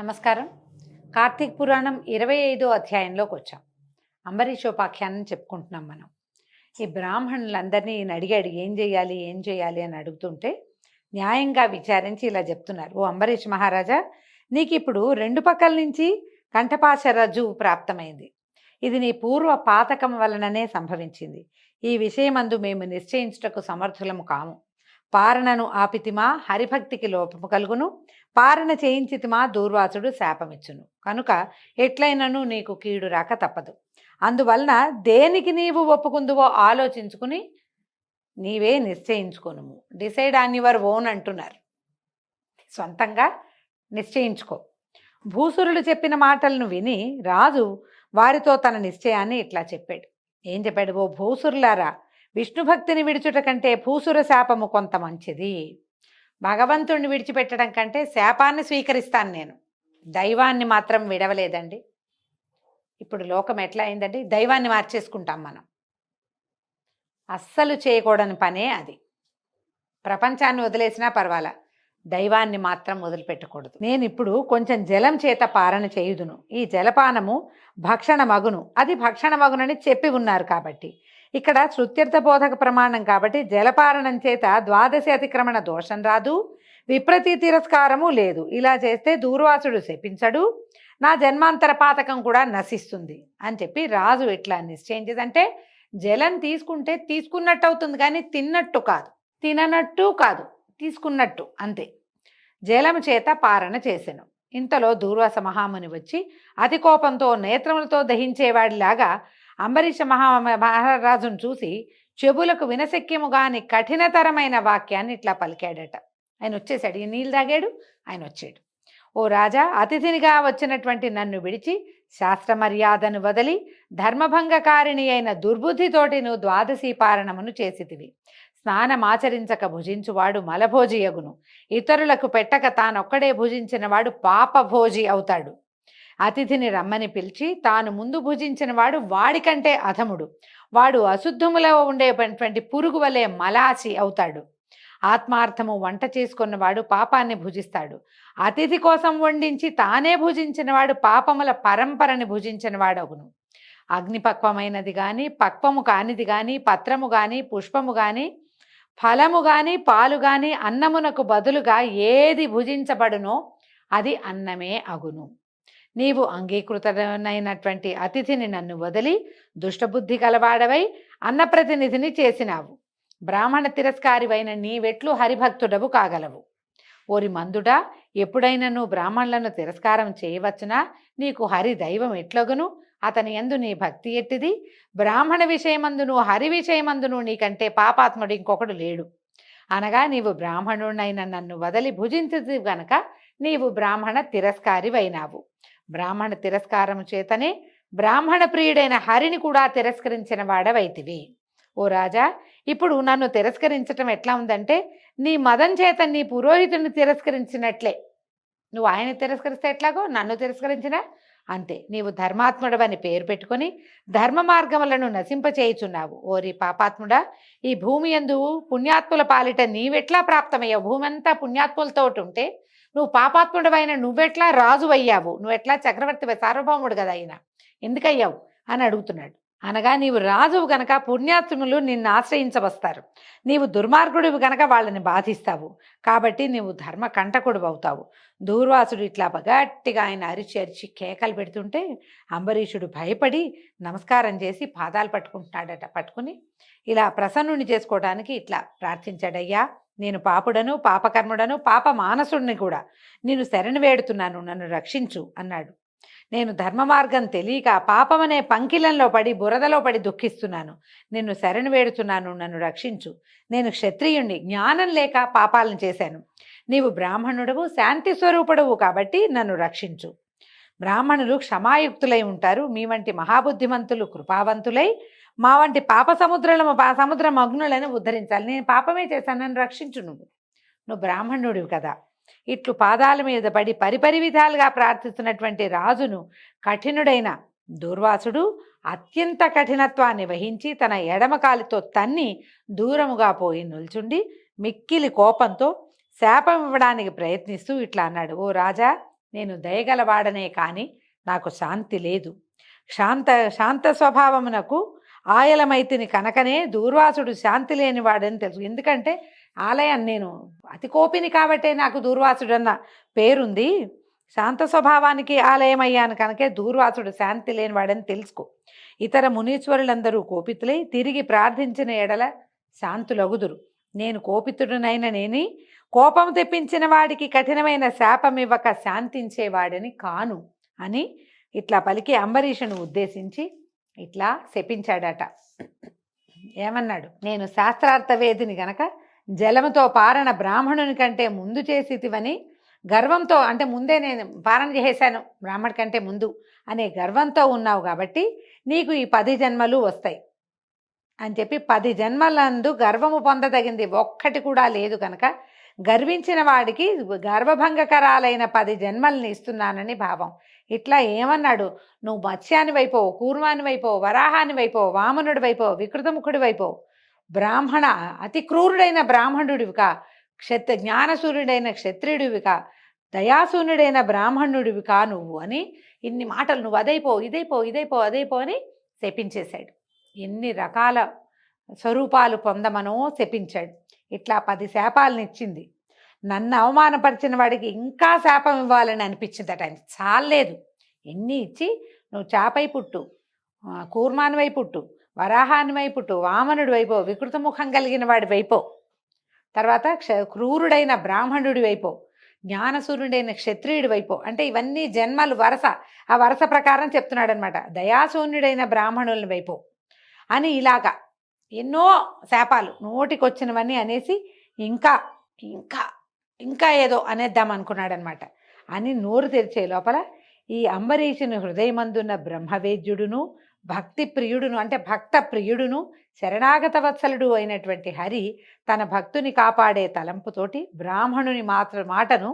నమస్కారం. కార్తీక్ పురాణం ఇరవై ఐదో అధ్యాయంలోకి వచ్చాం. అంబరీషోపాఖ్యానం చెప్పుకుంటున్నాం మనం. ఈ బ్రాహ్మణులందరినీ ఈయన అడిగాడు ఏం చేయాలి ఏం చేయాలి? అని అడుగుతుంటే న్యాయంగా విచారించి ఇలా చెప్తున్నారు. ఓ అంబరీష్ మహారాజా నీకు ఇప్పుడు రెండు పక్కల నుంచి కంఠపాశ రజువు ప్రాప్తమైంది. ఇది నీ పూర్వ పాతకం వలననే సంభవించింది. ఈ విషయమందు మేము నిశ్చయించుటకు సమర్థులము కాము. పారణను ఆపితిమా హరిభక్తికి లోపము కలుగును. పారణ చేయించితిమా దూర్వాసుడు శాపమిచ్చును. కనుక ఎట్లయినను నీకు కీడు రాక తప్పదు. అందువలన దేనికి నీవు ఒప్పుకుందువో ఆలోచించుకుని నీవే నిశ్చయించుకోను డిసైడ్ ఆన్ యువర్ ఓన్ అంటున్నారు. సొంతంగా నిశ్చయించుకో. భూసురుడు చెప్పిన మాటలను విని రాజు వారితో తన నిశ్చయాన్ని ఇట్లా చెప్పాడు. ఏం చెప్పాడు ఓ భూసురులారా? విష్ణు భక్తిని విడుచుట కంటే భూసుర శాపము కొంత మంచిది. భగవంతుణ్ణి విడిచిపెట్టడం కంటే శాపాన్ని స్వీకరిస్తాను నేను. దైవాన్ని మాత్రం విడవలేదండి. ఇప్పుడు లోకం ఎట్లా అయిందండి? దైవాన్ని మార్చేసుకుంటాం మనం. అస్సలు చేయకూడని పనే అది. ప్రపంచాన్ని వదిలేసినా పర్వాలా? దైవాన్ని మాత్రం వదిలిపెట్టకూడదు. నేను ఇప్పుడు కొంచెం జలం చేత పారణ చేయుదును. ఈ జలపానము భక్షణ మగును. అది భక్షణ మగునని చెప్పి ఉన్నారు కాబట్టి. ఇక్కడ శృత్యర్థ బోధక ప్రమాణం కాబట్టి జలపారణం చేత ద్వాదశి అతిక్రమణ దోషం రాదు. విప్రతి తిరస్కారము లేదు. ఇలా చేస్తే దూర్వాసుడు శపించడు. నా జన్మాంతర పాతకం కూడా నశిస్తుంది. అని చెప్పి రాజు ఎట్లా నిశ్చయించేదంటే జలం తీసుకుంటే తీసుకున్నట్టు అవుతుంది కానీ తిన్నట్టు కాదు. తిననట్టు కాదు. తీసుకున్నట్టు అంతే. జలము చేత పారణ చేసెను. ఇంతలో దూర్వాస మహాముని వచ్చి అతి కోపంతో నేత్రములతో దహించేవాడిలాగా అంబరీష మహా మహారాజును చూసి చెబులకు వినశక్యముగాని కఠినతరమైన వాక్యాన్ని ఇట్లా పలికాడట. ఆయన వచ్చేసాడు. ఈ నీళ్ళు తాగాడు? ఆయన వచ్చాడు. ఓ రాజా అతిథినిగా వచ్చినటువంటి నన్ను విడిచి శాస్త్ర మర్యాదను వదిలి ధర్మభంగకారిణి అయిన దుర్బుద్ధితోటి నువ్వు ద్వాదశీ పారణమును చేసితివి. స్నానమాచరించక భుజించువాడు మలభోజియగును ఇతరులకు పెట్టక తానొక్కడే భుజించినవాడు పాపభోజి అవుతాడు. అతిథిని రమ్మని పిలిచి తాను ముందు భుజించిన వాడు వాడికంటే అధముడు. వాడు అశుద్ధములో ఉండేటువంటి పురుగు వలె మలాసి అవుతాడు. ఆత్మార్థము వంట చేసుకున్నవాడు పాపాన్ని భుజిస్తాడు. అతిథి కోసం వండించి తానే భుజించినవాడు పాపముల పరంపరని భుజించినవాడగును. అగ్నిపక్వమైనది కానీ పక్వము కానిది కానీ పత్రము కానీ పుష్పము కానీ ఫలము కానీ పాలు గాని అన్నమునకు బదులుగా ఏది భుజించబడునో అది అన్నమే అగును. నీవు అంగీకృతమైనటువంటి అతిథిని నన్ను వదిలి దుష్టబుద్ధి కలవాడవై అన్నప్రతినిధిని చేసినావు. బ్రాహ్మణ తిరస్కారివైన నీవెట్లు హరిభక్తుడవు కాగలవు. ఓరి మందుడా ఎప్పుడైనా నువ్వు బ్రాహ్మణులను తిరస్కారం చేయవచ్చునా? నీకు హరి దైవం ఎట్లగును? అతని ఎందు నీ భక్తి ఎట్టిది? బ్రాహ్మణ విషయమందును హరి విషయమందును నీకంటే పాపాత్ముడు ఇంకొకడు లేడు. అనగా నీవు బ్రాహ్మణుడైన నన్ను వదలి భుజించదు గనక నీవు బ్రాహ్మణ తిరస్కారివైనావు. బ్రాహ్మణ తిరస్కారము చేతనే బ్రాహ్మణ ప్రియుడైన హరిని కూడా తిరస్కరించిన వాడవైతివి. ఓ రాజా ఇప్పుడు నన్ను తిరస్కరించటం ఎట్లా ఉందంటే నీ మదం చేత నీ పురోహితుడిని తిరస్కరించినట్లే. నువ్వు ఆయన తిరస్కరిస్తే ఎట్లాగో? నన్ను తిరస్కరించినా అంతే. నీవు ధర్మాత్ముడవని పేరు పెట్టుకొని ధర్మ మార్గములను నశింపచేయుచున్నావు ఓరి పాపాత్ముడా ఈ భూమి ఎందు పుణ్యాత్ముల పాలిట నీవెట్లా ప్రాప్తమయ్యావు? భూమి అంతా పుణ్యాత్ములతో ఉంటే నువ్వు పాపాత్ముడవైన నువ్వెట్లా రాజు అయ్యావు నువ్వెట్లా చక్రవర్తి సార్వభౌముడు కదా అయినా ఎందుకయ్యావు? అని అడుగుతున్నాడు. అనగా నీవు రాజువు గనక పుణ్యాత్ములు నిన్ను ఆశ్రయించవస్తారు. నీవు దుర్మార్గుడివి గనక వాళ్ళని బాధిస్తావు. కాబట్టి నీవు ధర్మ కంటకుడు అవుతావు. దూర్వాసుడు ఇట్లా గట్టిగా ఆయన అరిచి అరిచి కేకలు పెడుతుంటే అంబరీషుడు భయపడి నమస్కారం చేసి పాదాలు పట్టుకుంటున్నాడట పట్టుకుని. ఇలా ప్రసన్నుని చేసుకోవడానికి ఇట్లా ప్రార్థించాడయ్యా నేను పాపుడను పాపకర్ముడను పాప మానసుడిని కూడా. నేను శరణు వేడుతున్నాను నన్ను రక్షించు అన్నాడు. నేను ధర్మ మార్గం తెలియక పాపమనే పంకిలంలో పడి బురదలో పడి దుఃఖిస్తున్నాను. నిన్ను శరణు వేడుతున్నాను నన్ను రక్షించు. నేను క్షత్రియుణ్ణి జ్ఞానం లేక పాపాలను చేశాను. నీవు బ్రాహ్మణుడవు శాంతి స్వరూపుడవు కాబట్టి నన్ను రక్షించు. బ్రాహ్మణులు క్షమాయుక్తులై ఉంటారు. మీ వంటి మహాబుద్ధిమంతులు కృపావంతులై మా వంటి పాప సముద్రాలను పా సముద్ర మగ్నులను ఉద్ధరించాలి. నేను పాపమే చేశాను నన్ను రక్షించు నువ్వు. నువ్వు బ్రాహ్మణుడివి కదా. ఇట్లు పాదాల మీద పడి పరిపరి విధాలుగా ప్రార్థిస్తున్నటువంటి రాజును కఠినుడైన దూర్వాసుడు అత్యంత కఠినత్వాన్ని వహించి తన ఎడమకాలితో తన్ని దూరముగా పోయి నిల్చుండి మిక్కిలి కోపంతో శాపం ఇవ్వడానికి ప్రయత్నిస్తూ ఇట్లా అన్నాడు ఓ రాజా నేను దయగలవాడనే కాని నాకు శాంతి లేదు. శాంత శాంత స్వభావమునకు ఆయలమైతిని కనుకనే దూర్వాసుడు శాంతి లేనివాడని తెలుసు. ఎందుకంటే ఆలయం నేను అతి కోపిని కాబట్టే నాకు దూర్వాసుడు అన్న పేరుంది. శాంత స్వభావానికి ఆలయం అయ్యాను కనుకే దూర్వాసుడు శాంతి లేనివాడని తెలుసుకో. ఇతర మునీశ్వరులందరూ కోపితులై తిరిగి ప్రార్థించిన ఎడల శాంతులగుదురు. నేను కోపితుడునైన నేని కోపం తెప్పించిన వాడికి కఠినమైన శాపం ఇవ్వక శాంతించేవాడని కాను అని ఇట్లా పలికి అంబరీషును ఉద్దేశించి ఇట్లా శపించాడట. ఏమన్నాడు? నేను శాస్త్రార్థవేదిని గనక జలముతో పారణ బ్రాహ్మణుని కంటే ముందు చేసితివని గర్వంతో అంటే ముందే నేను పారణ చేశాను బ్రాహ్మణు కంటే ముందు అనే గర్వంతో ఉన్నావు కాబట్టి నీకు ఈ పది జన్మలు వస్తాయి. అని చెప్పి పది జన్మలందు గర్వము పొందదగింది ఒక్కటి కూడా లేదు కనుక గర్వించిన వాడికి గర్వభంగకరాలైన పది జన్మల్ని ఇస్తున్నానని భావం. ఇట్లా ఏమన్నాడు? నువ్వు మత్స్యాని వైపో కూర్మాని వైపో వరాహాని బ్రాహ్మణ అతి క్రూరుడైన బ్రాహ్మణుడివికా క్షత్ర జ్ఞానసూర్యుడైన క్షత్రియుడివికా దయాసూనుడైన బ్రాహ్మణుడివికా నువ్వు అని ఇన్ని మాటలు నువ్వు అదైపో ఇదైపో ఇదైపో అదైపో అని శపించేశాడు. ఎన్ని రకాల స్వరూపాలు పొందమనో శపించాడు. ఇట్లా పది శాపాలను ఇచ్చింది. నన్ను అవమానపరిచిన వాడికి ఇంకా శాపం ఇవ్వాలని అనిపించిందట ఆయన చాలేదు ఎన్ని ఇచ్చి నువ్వు చాపై పుట్టు కూర్మానివై పుట్టు వరాహానివై వైపుటు వామనుడి వైపో వికృతముఖం కలిగిన వాడి వైపో. తర్వాత క్ష క్రూరుడైన బ్రాహ్మణుడి వైపో జ్ఞానసూర్యుడైన క్షత్రియుడి వైపో. అంటే ఇవన్నీ జన్మలు వరస. ఆ వరస ప్రకారం చెప్తున్నాడు అనమాట దయాశూన్యుడైన బ్రాహ్మణుల వైపో. అని ఇలాగా ఎన్నో శాపాలు నోటికొచ్చినవన్నీ అనేసి ఇంకా ఇంకా ఇంకా ఏదో అనేద్దాం అనుకున్నాడనమాట అని నోరు తెరిచే లోపల ఈ అంబరీషుని హృదయమందున్న బ్రహ్మవేద్యుడును భక్తి ప్రియుడును అంటే భక్త ప్రియుడును శరణాగత వత్సలుడు అయినటువంటి హరి తన భక్తుని కాపాడే తలంపుతోటి బ్రాహ్మణుని మాత్ర మాటను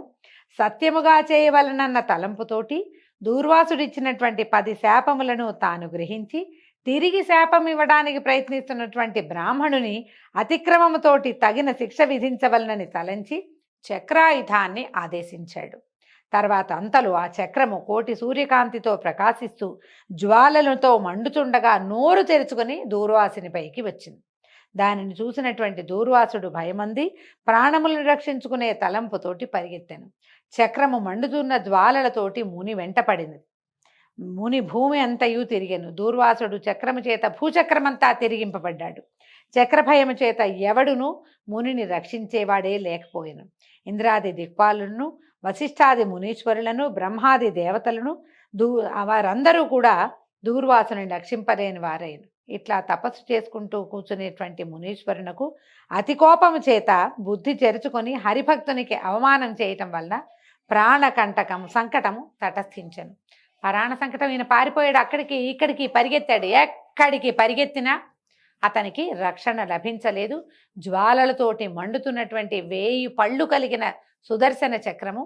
సత్యముగా చేయవలనన్న తలంపుతోటి దూర్వాసుడిచ్చినటువంటి పది శాపములను తాను గ్రహించి తిరిగి శాపం ఇవ్వడానికి ప్రయత్నిస్తున్నటువంటి బ్రాహ్మణుని అతిక్రమముతోటి తగిన శిక్ష విధించవలనని తలంచి చక్రాయుధాన్ని ఆదేశించాడు. తర్వాత అంతలో ఆ చక్రము కోటి సూర్యకాంతితో ప్రకాశిస్తూ జ్వాలలతో మండుతుండగా నోరు తెరుచుకొని దూర్వాసుని పైకి వచ్చింది. దానిని చూసినటువంటి దూర్వాసుడు భయమంది ప్రాణములను రక్షించుకునే తలంపుతోటి పరిగెత్తాను. చక్రము మండుతున్న జ్వాలలతోటి ముని వెంటపడింది ముని భూమి అంతయు తిరిగెను. దూర్వాసుడు చక్రము చేత భూచక్రమంతా తిరిగింపబడ్డాడు. చక్రభయము చేత ఎవడును మునిని రక్షించేవాడే లేకపోయాను. ఇంద్రాది దిక్పాలను వశిష్ఠాది మునీశ్వరులను బ్రహ్మాది దేవతలను దూ వారందరూ కూడా దూర్వాసుని రక్షింపలేని వారైన. ఇట్లా తపస్సు చేసుకుంటూ కూర్చునేటువంటి మునీశ్వరునకు అతి కోపము చేత బుద్ధి చెరుచుకొని హరిభక్తునికి అవమానం చేయటం వలన ప్రాణకంటకం సంకటము తటస్థించను. ప్రాణ సంకటం ఈయన పారిపోయాడు అక్కడికి ఇక్కడికి పరిగెత్తాడు. ఎక్కడికి పరిగెత్తినా అతనికి రక్షణ లభించలేదు. జ్వాలలతోటి మండుతున్నటువంటి వేయి పళ్ళు కలిగిన సుదర్శన చక్రము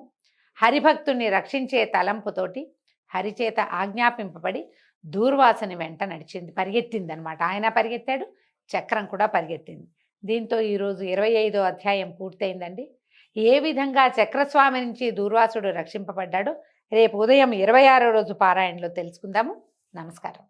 హరిభక్తుణ్ణి రక్షించే తలంపుతోటి హరిచేత ఆజ్ఞాపింపబడి దూర్వాసని వెంట నడిచింది పరిగెత్తింది అనమాట ఆయన పరిగెత్తాడు చక్రం కూడా పరిగెత్తింది. దీంతో ఈరోజు ఇరవై ఐదో అధ్యాయం పూర్తయిందండి. ఏ విధంగా చక్రస్వామి నుంచి దూర్వాసుడు రక్షింపబడ్డాడో రేపు ఉదయం ఇరవై ఆరో రోజు పారాయణలో తెలుసుకుందాము. నమస్కారం.